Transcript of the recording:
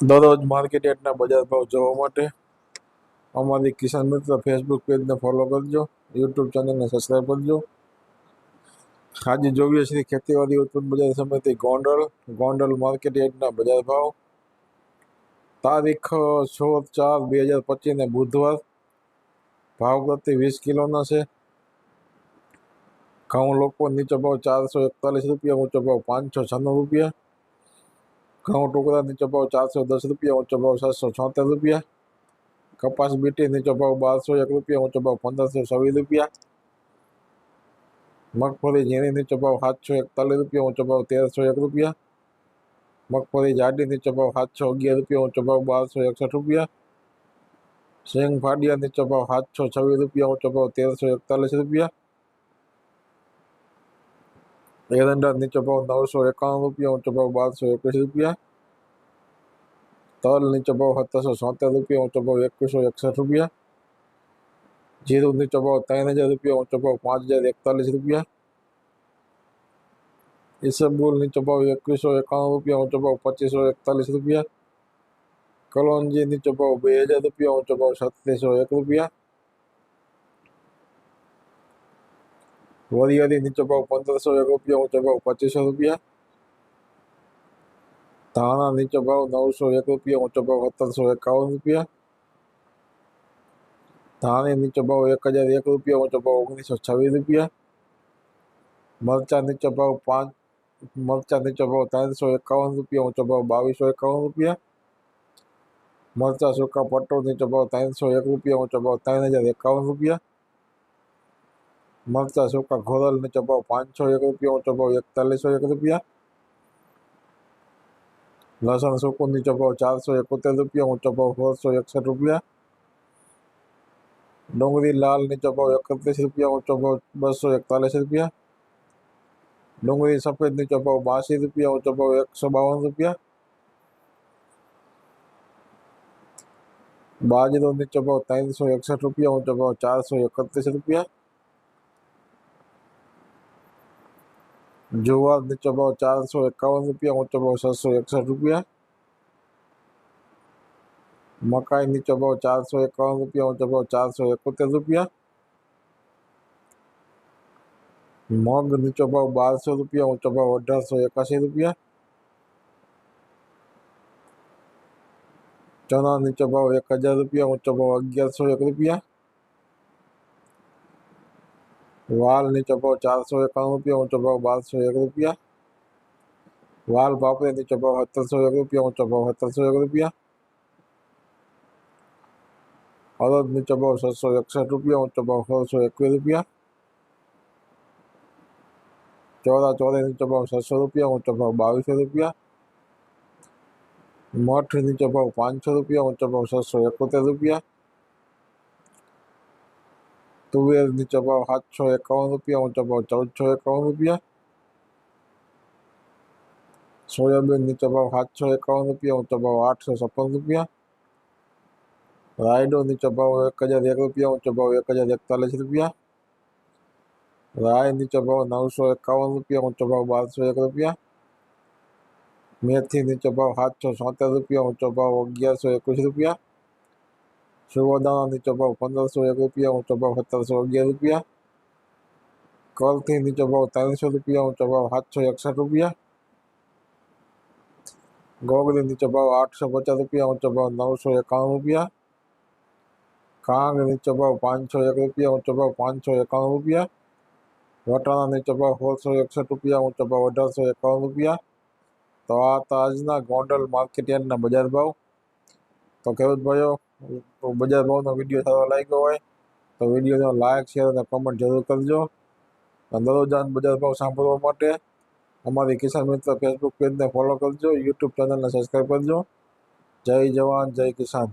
દરરોજ માર્કેટ યાર્ડના બજાર ભાવ જોવા માટે અમારી કિસાન મિત્ર ફેસબુક પેજને ફોલો કરજો યુટ્યુબ ચેનલને સબસ્ક્રાઈબ કરજો આજે જોઈએ છીએ ખેતીવાડી ઉત્પન્ન બજાર સમિતિ ગોંડલ ગોંડલ માર્કેટ યાર્ડના બજાર ભાવ તારીખ સોળ ચાર બે હજાર પચીસને બુધવાર ભાવ પ્રતિ વીસ કિલોના છે ઘઉં લોકો નીચો ભાવ ચારસો એકતાલીસ રૂપિયા ઊંચો ભાવ પાંચસો છન્નું રૂપિયા ઘઉં ટુકડા નીચો ભાવ ચારસો દસ રૂપિયા ઊંચો ભાવ સાતસો છોતેર રૂપિયા કપાસ બીટી નીચો ભાવ બારસો એક રૂપિયા ઊંચો ભાવ પંદરસો છવ્વીસ રૂપિયા મગફળી ઝીણી નીચો ભાવ સાતસો એકતાલીસ રૂપિયા ઊંચો ભાવ તેરસો એક રૂપિયા મગફળી જાડી નીચો ભાવ સાતસો અગિયાર રૂપિયા ઊંચો ભાવ બારસો એકસઠ રૂપિયા શેંગ ફાડિયા નીચો ભાવ સાતસો છવ્વીસ રૂપિયા ઊંચો ભાવ તેરસો એકતાલીસ રૂપિયા એરંડા નીચો ભાવ નવસો એકાણું રૂપિયા ઊંચો ભાવ બારસો એકવીસ રૂપિયા તલ નીચો ભાવ સત્તરસો છોતેર રૂપિયા ઊંચો ભાવ એકવીસો એકસઠ રૂપિયા જીરું નીચો ભાવ ત્રણ હજાર રૂપિયા ઊંચો ભાવ પાંચ હજાર એકતાલીસ રૂપિયા ઈસબગુલ નીચો ભાવ એકવીસો એકાણું રૂપિયા ઊંચો ભાવ પચીસો એકતાલીસ રૂપિયા કલોંજી નીચો ભાવ બે હજાર રૂપિયા ઊંચો ભાવ છત્રીસો એક રૂપિયા વરિયાળી નીચો ભાવ પંદરસો એક રૂપિયા ઊંચો ભાવ પચીસો રૂપિયા ધાણા નીચો ભાવ નવસો એક રૂપિયા ઊંચો ભાવ સત્તરસો એકાવન રૂપિયા ધાણી નીચો ભાવ એક હજાર એક રૂપિયા ઊંચો ભાવ ઓગણીસો છવ્વીસ રૂપિયા મરચા નીચો ભાવ પાંચ મરચા નીચો ભાવ ત્રણસો એકાવન રૂપિયા ઊંચો ભાવ બાવીસો એકાવન રૂપિયા મરચા સૂકા પટ્ટો નીચો ભાવ ત્રણસો એક રૂપિયા ઊંચો ભાવ ત્રણ હજાર એકાવન રૂપિયા મરચા સૂકા ઘોરલ નીચો ભાવ પાંચસો એક રૂપિયા ઊંચો ભાવ એકતાલીસો એક રૂપિયા લસણ સૂકું નીચો ભાવ ચારસો એકોતેર રૂપિયા ઊંચો ભાવ સોળસો એકસઠ રૂપિયા ડુંગળી લાલ નીચો ભાવ એકત્રીસ રૂપિયા ઊંચો ભાવ બસો એકતાલીસ રૂપિયા ડુંગળી સફેદ નીચો ભાવ બાસી રૂપિયા ઊંચો ભાવ એકસો બાવન રૂપિયા બાજરો નીચો ભાવ ત્રણસો એકસઠ રૂપિયા ઊંચો ભાવ ચારસો એકત્રીસ રૂપિયા જુવાર નીચો ભાવ ચારસો એકાવન રૂપિયા ઊંચો ભાવ છસો એકસઠ રૂપિયા મકાઈ નીચો ભાવ ચારસો એકાવન રૂપિયા ઊંચો ભાવ ચારસો એકોતેર રૂપિયા મગ નીચો ભાવ બારસો રૂપિયા ઊંચો ભાવ અઢારસો એકાસી રૂપિયા ચણા નીચો ભાવ એક હજાર રૂપિયા ઊંચો ભાવ અગિયારસો એક રૂપિયા વાલ નીચો ભાવ ચારસો એકાણું રૂપિયા ઊંચો ભાવ બારસો એક રૂપિયા વાલ પાપડી નીચો ભાવ સત્તરસો એક રૂપિયા ઊંચો ભાવ સત્તરસો એક રૂપિયા અડદ નીચો ભાવ છસો એકસઠ રૂપિયા ઊંચો ભાવ સોળસો એકવીસ રૂપિયા ચોરા ચોરી નીચો ભાવ છસો રૂપિયા ઊંચો ભાવ બાવીસો રૂપિયા મઠ નીચો ભાવ પાંચસો રૂપિયા ઊંચો ભાવ છસો એકોતેર રૂપિયા તુવેર નીચો ભાવ સાતસો એકાવન રૂપિયા ઊંચો ભાવ ચૌદસો એકાવન રૂપિયા સોયાબીન નીચો ભાવ સાતસો એકાવન રૂપિયા ઊંચો ભાવ આઠસો છપ્પન રૂપિયા રાયડો નીચો ભાવ એક હજાર એક રૂપિયા ઊંચો ભાવ એક હજાર એકતાલીસ રૂપિયા રાય નીચો ભાવ નવસો એકાવન રૂપિયા ઊંચો ભાવ બારસો એક રૂપિયા મેથી નીચો ભાવ સાતસો છોતેર રૂપિયા ઊંચો ભાવ અગિયારસો એકવીસ રૂપિયા સુવરદાણા નીચો ભાવ પંદરસો એક રૂપિયા ઊંચો ભાવ સત્તરસો અગિયાર રૂપિયા કલથી નીચો ભાવ ત્રણસો રૂપિયા ઊંચો ભાવ સાતસો એકસઠ રૂપિયા ગોગડી નીચો ભાવ આઠસો પચાસ રૂપિયા ઊંચો ભાવ નવસો એકાણું રૂપિયા કાંગ નીચો ભાવ પાંચસો એક રૂપિયા ઊંચો ભાવ પાંચસો એકાણું રૂપિયા વટાણા નીચો ભાવ સોળસો એકસઠ રૂપિયા ઊંચો ભાવ અઢારસો એકાવન રૂપિયા તો આ તો આજના ગોંડલ માર્કેટ યાર્ડના બજાર ભાવ તો ખેડૂત ભાઈઓ બજાર ભાવનો વીડિયો સારો લાગ્યો હોય, તો વિડીયોને લાઇક શેર અને કમેન્ટ જરૂર કરજો. અને દરરોજાન બજાર ભાવ સાંભળવા માટે અમારી કિસાન મિત્ર ફેસબુક પેજને ફોલો કરજો યુટ્યુબ ચેનલને સબસ્ક્રાઈબ કરજો. જય જવાન, જય કિસાન.